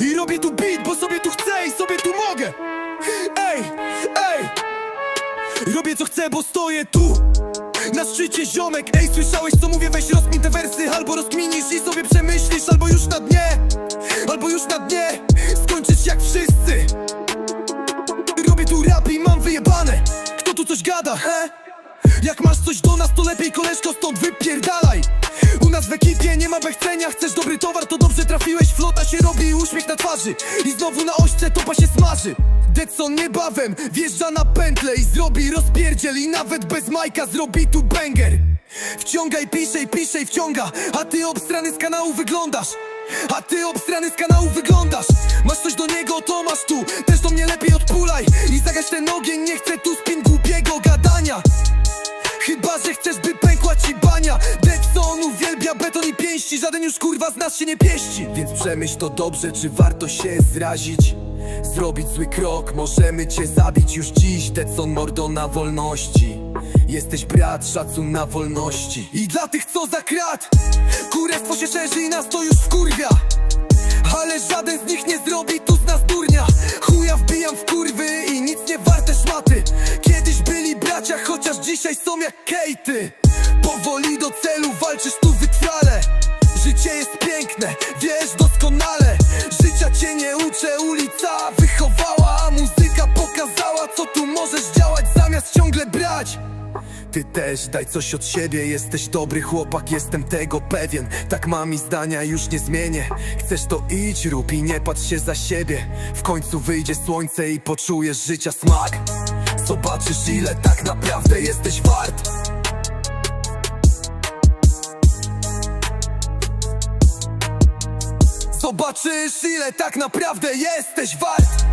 I robię tu beat, bo sobie tu chcę i sobie tu mogę. Ej, ej. Robię co chcę, bo stoję tu. Na szczycie ziomek. Ej, słyszałeś co mówię? Weź rozkmin te wersy. Albo rozkminisz i sobie przemyślisz. Albo już na dnie. Albo już na dnie. Skończysz jak wszyscy. Robię tu rap i mam wyjebane. Kto tu coś gada, he? Jak masz coś do nas, to lepiej koleżko stąd wypierdalaj. U nas w ekipie nie ma bechcenia Chcesz dobry towar, to dobrze trafiłeś Flota się robi i uśmiech na twarzy. I znowu na ośce topa się smaży. Detson niebawem wjeżdża na pętlę I zrobi rozpierdziel I nawet bez majka zrobi tu banger. Wciągaj, piszej, piszej, wciąga A ty obstrany z kanału wyglądasz. A ty obstrany z kanału wyglądasz. Masz coś do niego, to masz tu Też do mnie lepiej odpulaj. I zagaś ten ogień, nie chcę tu spin głupiego Uwielbia beton i pięści Żaden już kurwa z nas się nie pieści. Więc przemyśl to dobrze, czy warto się zrazić? Zrobić zły krok, możemy cię zabić już dziś. Detson mordo na wolności. Jesteś brat, szacun na wolności. I dla tych co za krat Kurestwo się szerzy i nas to już wkurwia ale żaden z nich nie zrobi tu z nas durnia. Chuja wbijam w kurwy i nic nie warte szmaty. Kiedyś byli bracia, chociaż dzisiaj są jak kejty. Powoli do celu walczysz tu Życie jest piękne, wiesz doskonale. Życia cię nie uczę, ulica wychowała A muzyka pokazała, co tu możesz działać zamiast ciągle brać. Ty też daj coś od siebie, jesteś dobry chłopak, jestem tego pewien. Tak mam i zdania już nie zmienię. Chcesz to idź, rób i nie patrz się za siebie. W końcu wyjdzie słońce i poczujesz życia smak. Zobaczysz ile tak naprawdę jesteś wart Zobaczysz ile tak naprawdę jesteś wart